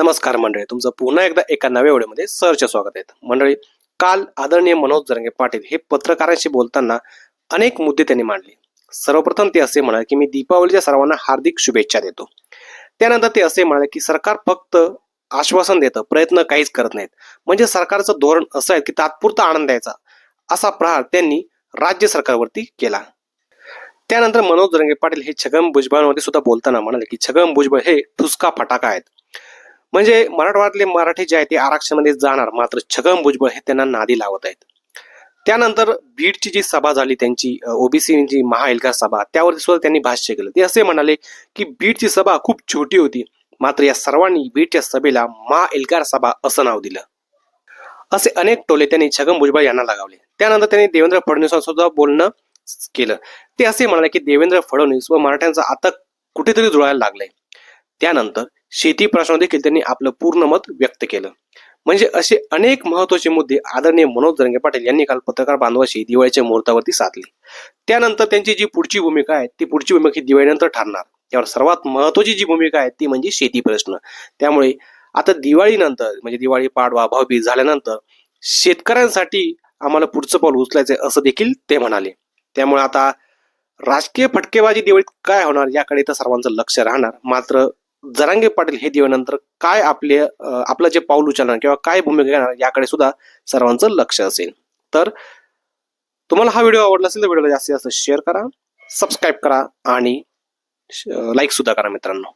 नमस्कार मंडळी तुमचं पुन्हा एकदा एका नव्या व्हिडिओमध्ये सरचे स्वागत आहे. मंडळी काल आदरणीय मनोज जरंगे पाटील हे पत्रकारांशी बोलताना अनेक मुद्दे त्यांनी मांडले. सर्वप्रथम ते असे म्हणाले की मी दीपावलीच्या सर्वांना हार्दिक शुभेच्छा देतो. त्यानंतर ते असे म्हणाले की सरकार फक्त आश्वासन देतं प्रयत्न काहीच करत नाहीत. म्हणजे सरकारचं धोरण असं आहे की तात्पुरता आनंद द्यायचा असा प्रहार त्यांनी राज्य सरकारवरती केला. त्यानंतर मनोज जरंगे पाटील हे छगन भुजबळांवरती सुद्धा बोलताना म्हणाले की छगन भुजबळ हे ठुसका फटाका आहेत. म्हणजे मराठवाड्यातले मराठी जे आहे ते आरक्षणामध्ये जाणार मात्र छगन भुजबळ हे त्यांना नादी लावत आहेत. त्यानंतर बीडची जी सभा झाली त्यांची ओबीसीची महाएल्गार सभा त्यावरती सुद्धा त्यांनी भाष्य केलं. ते असे म्हणाले की बीडची सभा खूप छोटी होती मात्र या सर्वांनी बीडच्या सभेला महाएल्गार सभा असं नाव दिलं. असे अनेक टोले त्यांनी छगन भुजबळ यांना लगावले. त्यानंतर त्यांनी देवेंद्र फडणवीसांसुद्धा सुद्धा बोलणं केलं. ते असे म्हणाले की देवेंद्र फडणवीस व मराठ्यांचा आता कुठेतरी जुळायला लागलंय. त्यानंतर शेती प्रश्न देखील त्यांनी आपलं पूर्ण मत व्यक्त केलं. म्हणजे असे अनेक महत्त्वाचे मुद्दे आदरणीय मनोज रंगे पाटील यांनी काल पत्रकार बांधवाशी दिवाळीच्या मुहूर्तावरती साधले. त्यानंतर त्यांची जी पुढची भूमिका आहे ती पुढची भूमिका ही दिवाळीनंतर ठरणार. त्यावर सर्वात महत्वाची जी भूमिका आहे ती म्हणजे शेती प्रश्न. त्यामुळे आता दिवाळीनंतर म्हणजे दिवाळी पाडवा भाऊबीज झाल्यानंतर शेतकऱ्यांसाठी आम्हाला पुढचं पाऊल उचलायचं असं देखील ते म्हणाले. त्यामुळे आता राजकीय फटकेबाजी दिवाळीत काय होणार याकडे तर सर्वांचं लक्ष राहणार. मात्र जरांगे पाटील हे दिवाळीनंतर काय आपले आपलं जे पाऊल उचलणार किंवा काय भूमिका घेणार याकडे सुद्धा सर्वांचं लक्ष असेल. तर तुम्हाला हा व्हिडिओ आवडला असेल तर व्हिडिओला जास्तीत जास्त शेअर करा सबस्क्राईब करा आणि लाईक सुद्धा करा मित्रांनो.